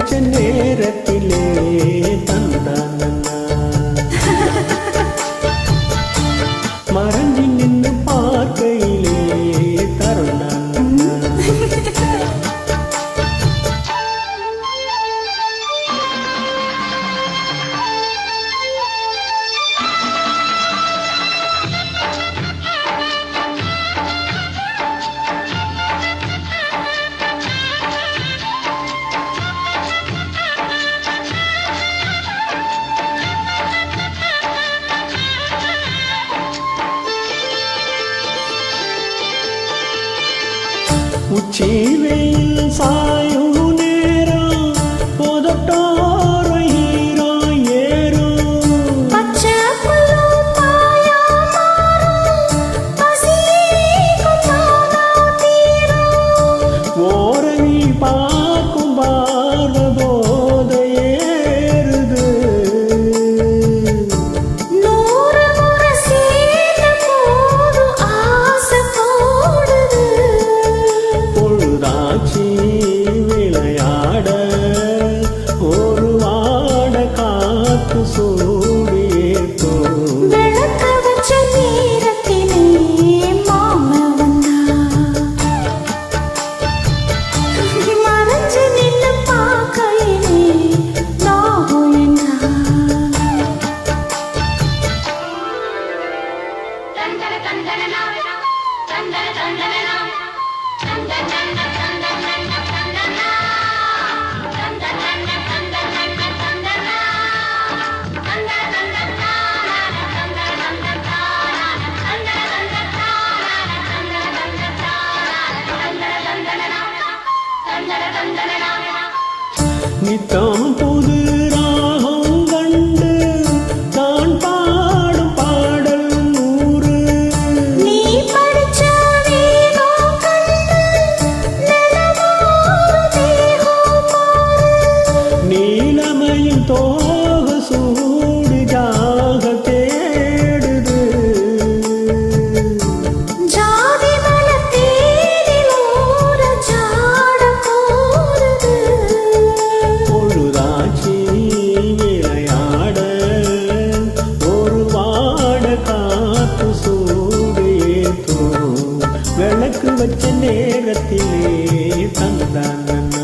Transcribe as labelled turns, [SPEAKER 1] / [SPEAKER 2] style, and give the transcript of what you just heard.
[SPEAKER 1] बच्चन ഉച്ചയിൽ സായ so தம் விளக்கு வச்ச நேரத்திலே தந்தான்